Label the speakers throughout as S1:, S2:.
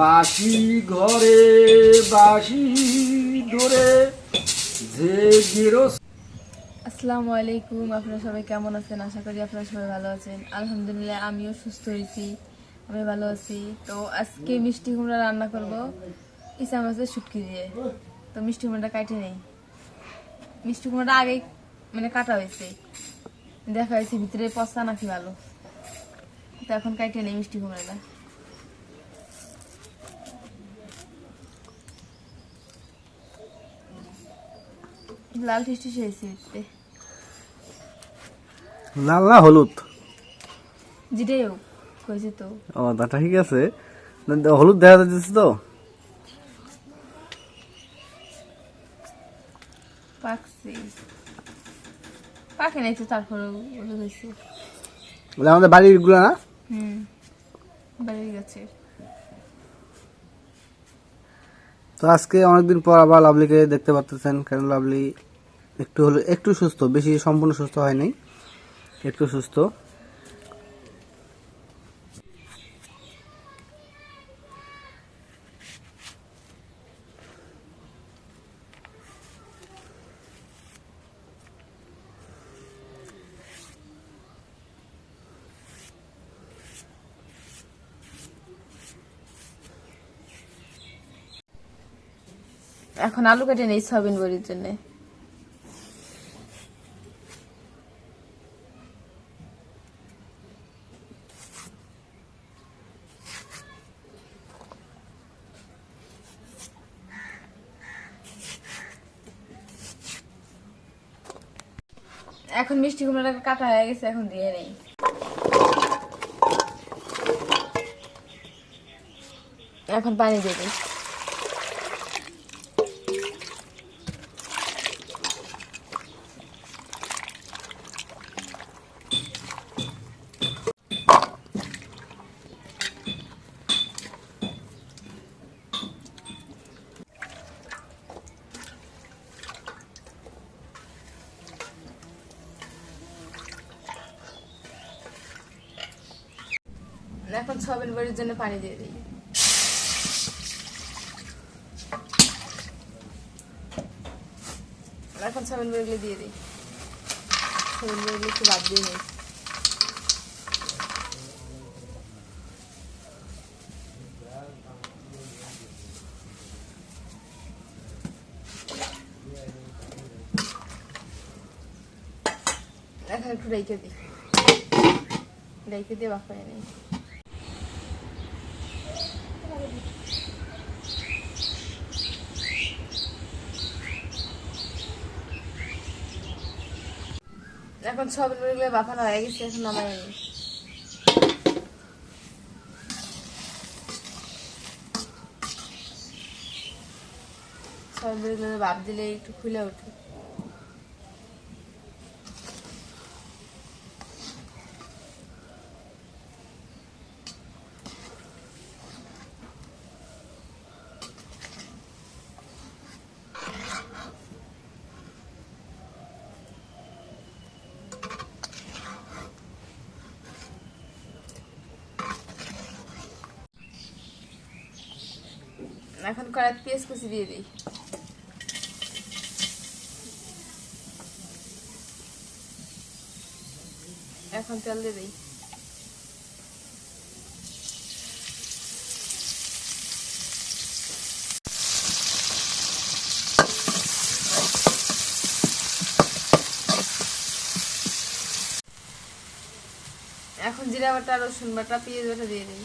S1: বাসি ঘরে বাসি ধরে যে গিরস
S2: আসসালামু আলাইকুম, আপনারা সবাই কেমন আছেন? আশা করি আপনারা সবাই ভালো আছেন। আলহামদুলিল্লাহ, আমিও সুস্থ হয়েছি। আমি ভালো আছি। তো আজকে মিষ্টি কুমড়া রান্না করব। ইসা মাছের শুটকি দিয়ে। তো মিষ্টি কুমড়াটা কাটে নেই। মিষ্টি কুমড়াটা আগে মানে কাটা হয়েছে। দেখা হয়েছে ভিতরে পচা নাকি ভালো। তো এখন কাটে নেই মিষ্টি কুমড়াটা। লাল টিস্টি হয়েছে
S3: লাল না হলুদ?
S2: যেটাই হোক কইছে তো।
S3: ও দাটা ঠিক আছে। হলুদ দেখা যাচ্ছে তো?
S2: পাকছে। পাকে নাই তো তারপরে ওগুলো হয়েছে
S3: বলে আমাদের বাড়িরগুলা না?
S2: হুম বাড়ির গেছে।
S3: তো আজকে অনেকদিন পর আবার লাভলিকে দেখতে পাচ্ছেন কারণ লাভলি? একটু হলো, একটু সুস্থ, বেশি সম্পূর্ণ সুস্থ হয় নাই। একটু সুস্থ।
S2: এখন আলু কেটে নেই, সয়াবিন বড়ির জন্য। এখন মিষ্টি কুমড়াটা কাটা হয়ে গেছে এখন দিয়ে নেই। এখন পানি দিয়ে দিই এখন সয়াবিন জন্য পানি দিয়ে দিই। এখন সয়াবিন বড়িগুলো দিয়ে দিই। সয়াবিন বড়িগুলো একটু বাদ দিয়ে নিই। এখন একটু রেখে দিই। রেখে দিয়ে বাফায় নিই। এখন সবগুলো বাফানো হয়ে গেছে, এখন নামাই সবগুলো বাপ দিলে একটু খুলে ওঠে এখন কড়াই পেঁয়াজ কুচি দিয়ে দিই এখন তেল দিয়ে দিই এখন জিরা বাটা রসুন বাটা, পেঁয়াজ বাটা দিয়ে দিই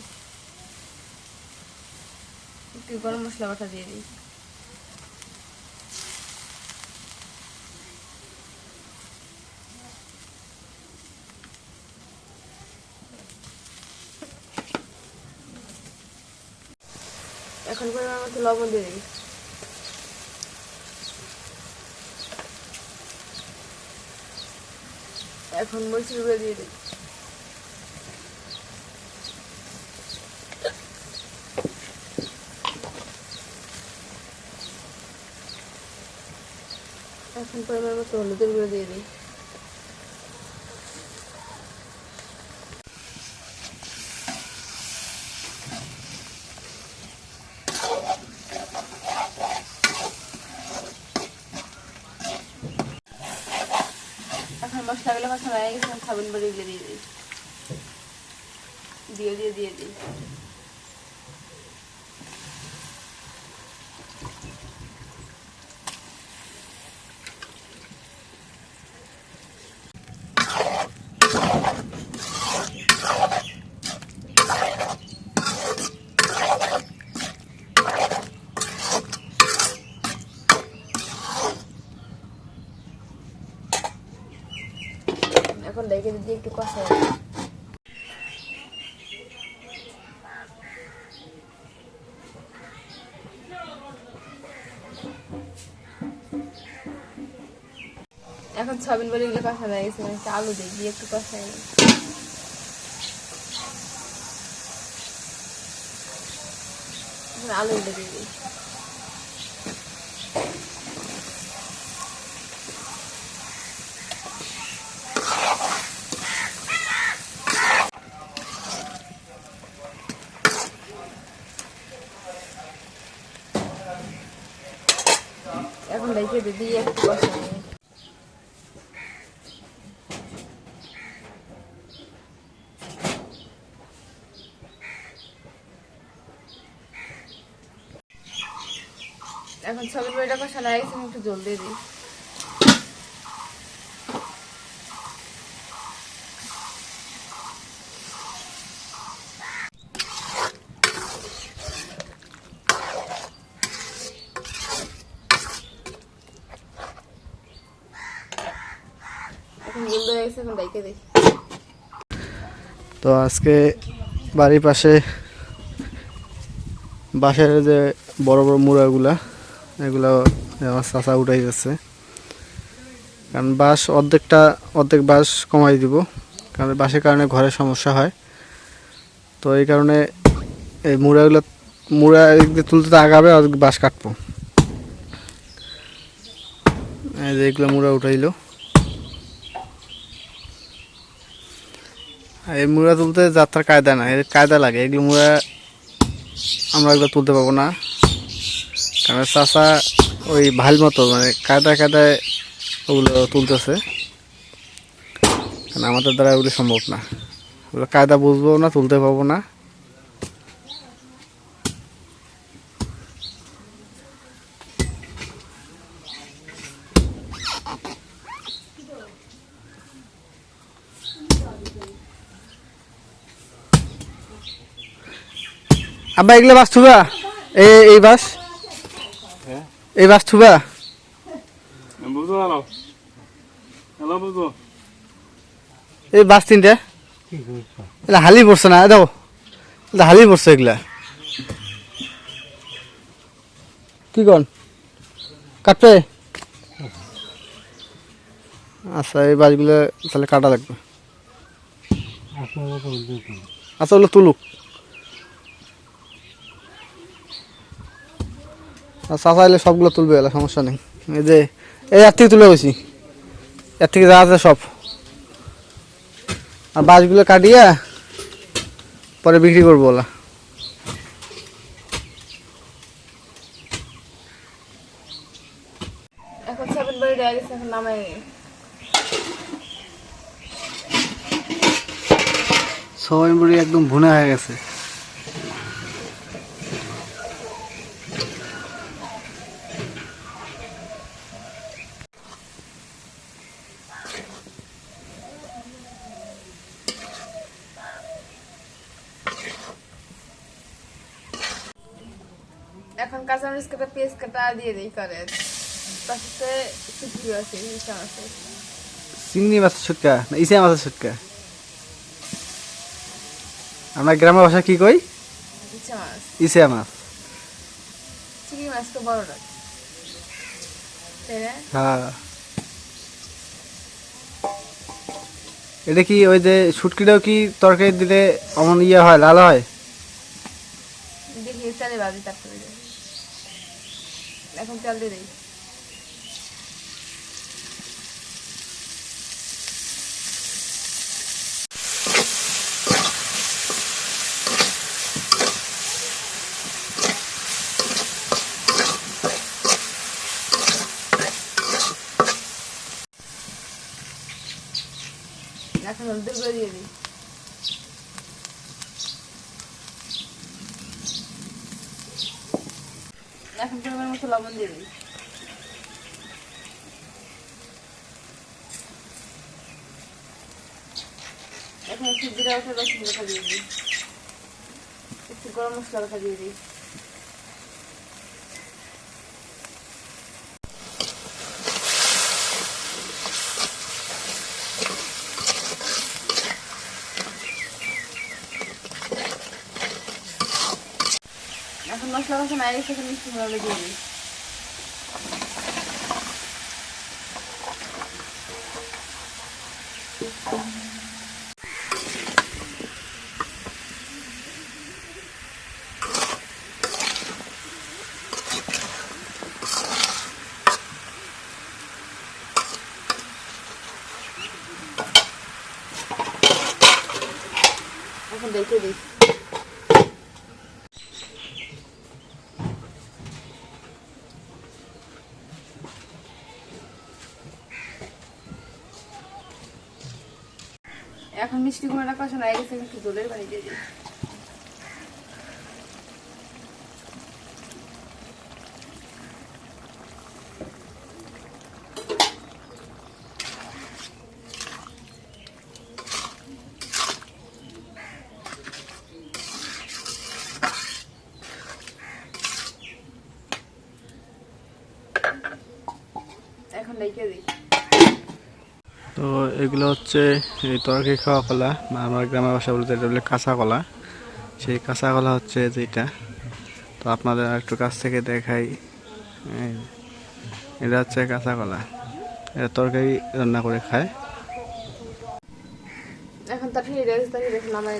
S2: একটু গরম মশলা বাটা দিয়ে দিই। এখন পরিমাণ মতো লবণ দিয়ে দিই। এখন মরিচের গুঁড়ো দিয়ে দিই। পরিমাণ মতো হলুদের গুঁড়ো দিয়ে দিই। এখন মশলাগুলো কষা হয়ে গেছে সাবুন বড়িগুলো দিয়ে দিই। দিয়ে দিয়ে দিয়ে দিই। সবিন বলে এগুলো কষানো হয়ে গেছে আমি আলু দিয়ে একটু কষাই নিই। আলুগুলো দিয়ে দিই এখন ডেকে দিয়ে একটু কষাই এখন ছবি বইটা হয়ে গেছে আমি একটু জল দিয়ে দিই।
S3: তো আজকে বাড়ির পাশে বাঁশের যে বড় বড় মুড়াগুলা এগুলো আমার চাচা উঠাই যাচ্ছে কারণ বাঁশ অর্ধেকটা, অর্ধেক বাঁশ কমাই দিব, কারণ বাঁশের কারণে ঘরে সমস্যা হয়। তো এই কারণে এই মুড়াগুলো, মুড়া এদিক দিয়ে তুলতে আগাবে আর বাঁশ কাটবো। এই যে এগুলো মুড়া উঠাইলো। এই মুড়া তুলতে যাত্রার কায়দা না এর কায়দা লাগে। এগুলো মুড়া আমরা এগুলো তুলতে পারব না। কারণ চাষা ওই ভালো মতো মানে কায়দা কায়দায় ওগুলো তুলতেছে। কারণ আমাদের দ্বারা ওগুলো সম্ভব না। ওগুলো কায়দা বুঝব না, তুলতে পারব না। আব্বা, এগুলো বাস থুবা এই বাস? এই বাস থুবা।
S1: বুঝো হ্যালো হ্যালো বুঝো।
S3: এই বাস তিনটা। এগুলা হালি পড়ছে না দেখো এগুলা হালি পড়ছে এগুলা। কি কন? কাটবে? আচ্ছা এই বাসগুলো তাহলে কাটা লাগবে। আচ্ছা ওগুলো তুলুক। চাষা এলে সবগুলো তুলবে এলা সমস্যা নেই। এই যে এই এর থেকে তুলে গেছি এর থেকে যা আছে সব। আর বাঁশগুলো কাটিয়ে পরে বিক্রি করব ওলা। সবাই মুড়ি একদম ভুনা হয়ে গেছে।
S2: এখন কাঁচামরিচ কাটা পেঁয়াজ কাটা দিয়ে দিই করে। তার সাথে আছে ইসা আছে।
S3: চিংড়ি মাছের ছুটকা না ইসে মাছের ছুটকা আমরা গ্রামের ভাষা কি কই?
S2: ইচ্ছা মাছ।
S3: ইসে মাছ।
S2: চিংড়ি মাছ তো তাই না?
S3: হ্যাঁ। এটা কি ওই যে শুটকিটাও কি তরকারি দিলে অমন ইয়ে হয় লাল হয়?
S2: দেখি বাজি তারপরে। এখন তেল দিয়ে দিই। এখন হলুদের গুঁড়ো দিয়ে দিই। পরিমাণ লবণ দিই। এখন একটু জিরা রসুন লেখা দিয়ে দিই। একটু গরম মশলা লেখা দিয়ে দিই। এখন মশলা গেছে এখন মিষ্টি ভাবে দিয়ে দিই এখন দিই এখন মিষ্টি কুমড়াটা কষা না গেছে একটু জলের বাড়ি দিয়ে দিই এখন রেখে দিই
S3: তো এগুলো হচ্ছে এই তরকারি খাওয়া কলা বা আমার গ্রামের ভাষা বলতে এটা বলে কাঁচা কলা। সেই কাঁচা কলা হচ্ছে যেটা তো আপনাদের একটু কাছ থেকে দেখাই। এটা হচ্ছে কাঁচা কলা। এটা তরকারি রান্না করে খায়।
S2: এখন রেখে তাকে রেখে নামাই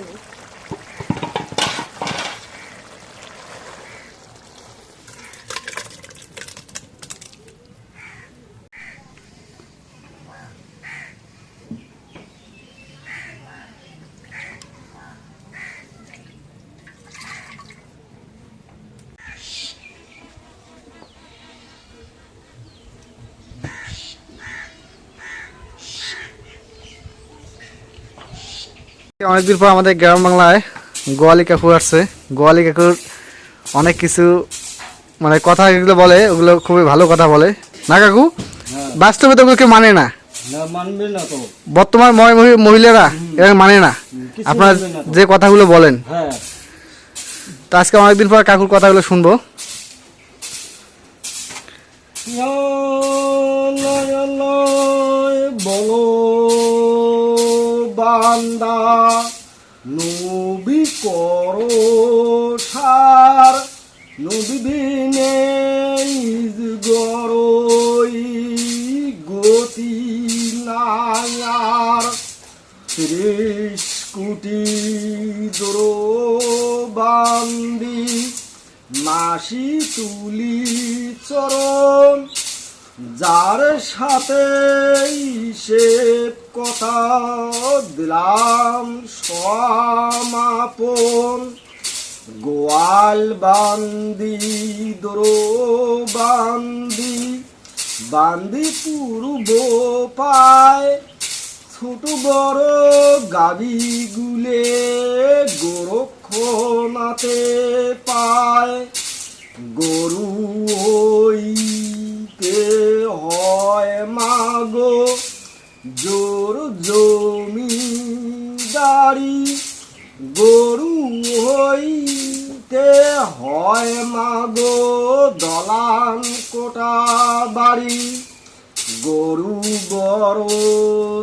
S3: অনেকদিন পর আমাদের গ্রাম বাংলায় গোয়ালি কাকু আসছে। গোয়ালি কাকুর অনেক কিছু মানে কথা যেগুলো বলে ওগুলো খুবই ভালো কথা বলে। না কাকু? বাস্তবে তো ওগুলো কেউ মানে না। বর্তমান মহিলারা এরা মানে না। আপনার
S4: মানবে না তো।
S3: যে কথাগুলো বলেন।
S4: হ্যাঁ।
S3: তো আজকে অনেকদিন পর কাকুর কথাগুলো শুনব।
S4: বলো। বান্দা, নবী করো সার। নবী বিনে গরই গতি নায়ার ত্রিশ কোটি দোরো বান্দি মাসি তুলি চরণ। যার সাথে সে কথা দিলাম সমাপন। গোয়াল বান্দি দোরো বান্দি বান্দি পূর্ব পায়। ছোট বড় গাবি গুলে গোরক্ষণাতে পায়। গরু হইতে হয় মাগো। জোর জমিদারি গরু হইতে হয় মাগো। দলান কোটা বাড়ি গরু বড়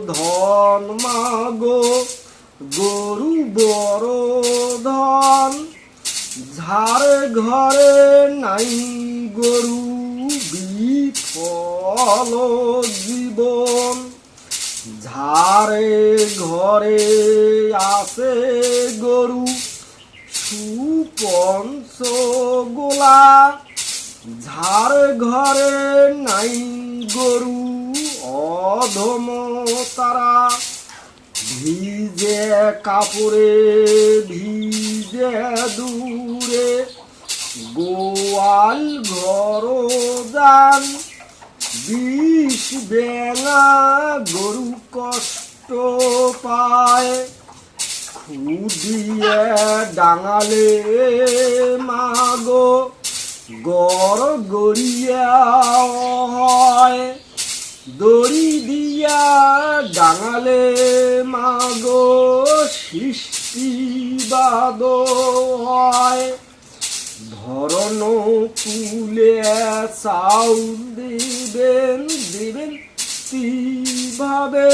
S4: ধন মাগো। গরু বড় ধন ঝাড়ে ঘরে নাই গরু বিফল জীবন। ঝাড়ে ঘরে আসে গরু, সুপঞ্চ গোলা। ঝাড় ঘরে নাই গরু, অধম তারা। ভিজে কাপড়ে, ভিজে দূরে গোয়াল ঘর যান বিষ বেঙা গরু কষ্ট পায়। খুদিয়ে ডাঙালে মাগো, গড় গড়িয়া হয়। দড়ি দিয়া ডাঙালে মাগো সৃষ্টিবাদ হয় ধরন কুলে চাউল দিবেন দিবেন কীভাবে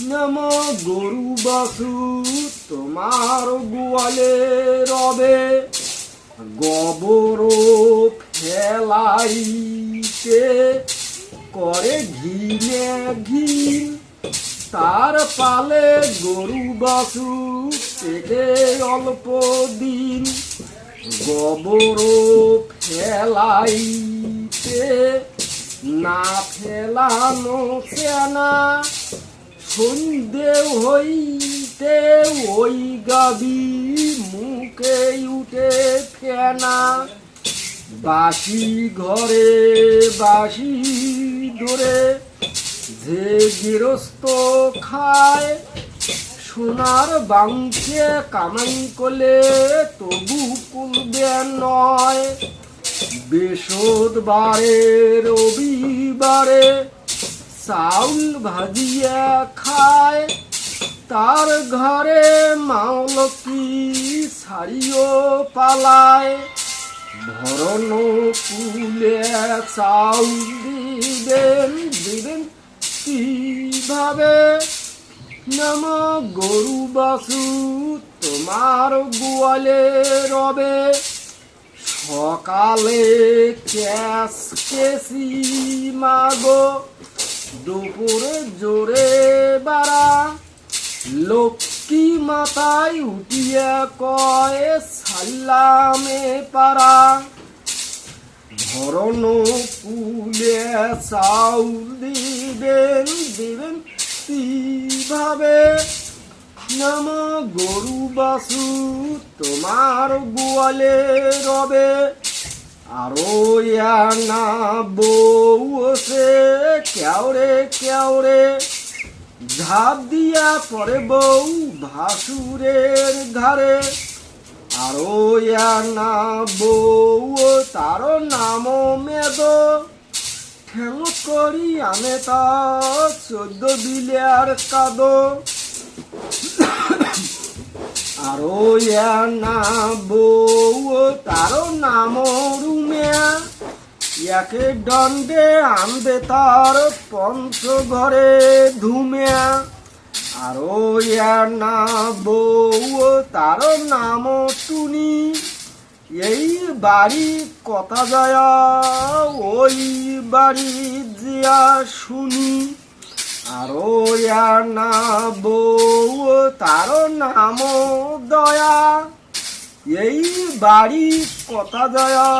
S4: নম গরু বাসু তোমার গোয়ালে রবে। গবর ফেলাইতে করে ঘিনে ঘিন তার পালে গরু বাসু থেকে অল্প দিন। গবর ফেলাইতে না ফেলানো সেনা সন্ধে হইতে ওই গাবি মুখে উঠে ফেনা। বাসি ঘরে বাসি ধরে যে গৃহস্থ খায়, সোনার বাংকে কামাই করলে তবু কুলবে নয়। বৃহস্পতিবারে রবিবারে চাউল ভাজিয়া খায়, তার ঘরে মাওলকি শাড়িও পালায়। ভরণ চাউল দিবেন দিবেন। কীভাবে? নাম গরু বাসু তোমার গোয়ালে রবে। সকালে ক্যাশ কেসি মাগো, দুপুরে জোরে বাড়া। লক্ষ্মী মাথায় উঠিয়া কয় সাল্লামে পারা? ধরন কুলে চাউল দিবেন দিবেন কীভাবে? নম গরু বাসু তোমার গোয়ালে রবে। আরও না বউ সে কেওরে কেওরে ঝাঁপ দিয়া পরে বউ ভাসুরের ঘরে আরও না বউ তার নাম মেদ। ঠেঙ করি আনে তা চোদ্দ বিলিয়ার কাদ। আরও না বউ তার নাম রুমিয়া। একে দণ্ডে আনবে তার পঞ্চ ঘরে ধুমিয়া আরও না বউ, তার নাম টুনি। এই বাড়ি কথা যায়, ওই বাড়ি জিয়া শুনি। আর আরও না বউ, তার নাম দয়া। এই বাড়ি কথা দয়া,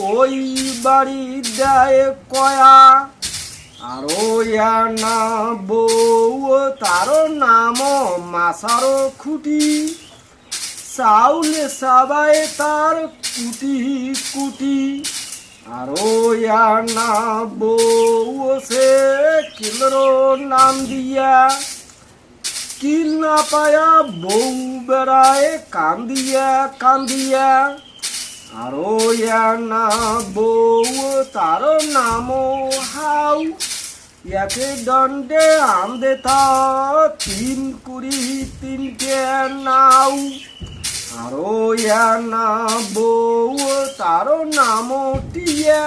S4: ওই বাড়ি দেয় কয়া। আরও না বউ তার নাম মাসার খুঁটি। চাউলে সাবাই তার কুটি কুটি। আরও না বউ সে কিলরো নাম দিয়া। কিল না পায়া বউ বেড়ায় কান্দিয়া কান্দিয়া। আরও না বউ, তার নাম হাউ। একে দণ্ডে আমদে তা তিন কুড়ি তিনটে নাও। আরও না বউ, তার নাম টিয়া।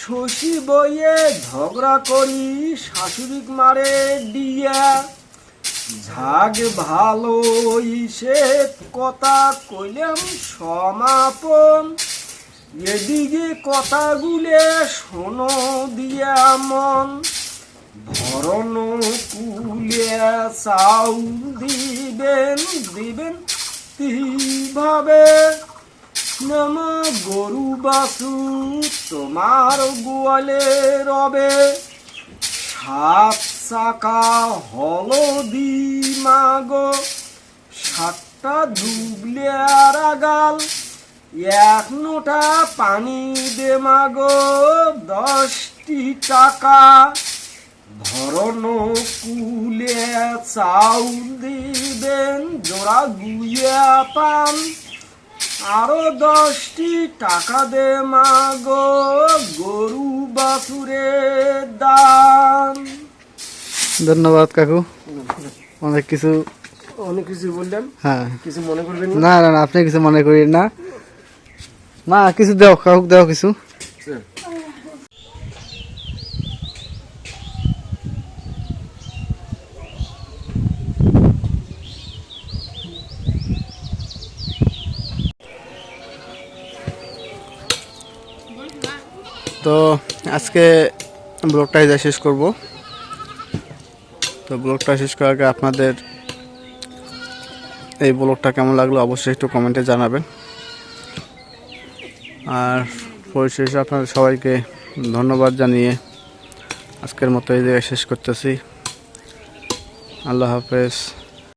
S4: শশী বইয়ে ঝগড়া করি শাশুড়ি মারে দিয়া ঝাগ ভালো ইসে কথা কইলাম সমাপন। এদিকে কথাগুলে শোনো দিয়া মন। ভরণ কুলে চাউল দিবেন দিবেন কীভাবে? নম গরু বাসু তোমার গোয়ালে রবে। সাত চাকা হলদি মাগো, সাতটা দুবলে আর গাল এক নোটা পানি দে মাগো, দশটি টাকা। ভরণ কুলে চাউল দিবেন, জোড়া গুইয়া পান। আরও দশটি টাকা দে মাগো, গরু বাছুরের দাম
S3: ধন্যবাদ কাকু। অনেক কিছু
S4: অনেক কিছু বললাম।
S3: হ্যাঁ।
S4: কিছু মনে করবেন
S3: না? না না আপনি কিছু মনে করেন না। না কিছু দেও কাকুক দেও কিছু। তো আজকে ব্লগটা যা শেষ করব। তো ব্লগটা শেষ করার আগে আপনাদের এই ব্লগটা কেমন লাগল অবশ্যই একটু কমেন্টে জানাবেন। আর পরিশেষে আপনাদের সবাইকে ধন্যবাদ জানিয়ে আজকের মতো এই জায়গায় শেষ করতেছি। আল্লাহ হাফেজ।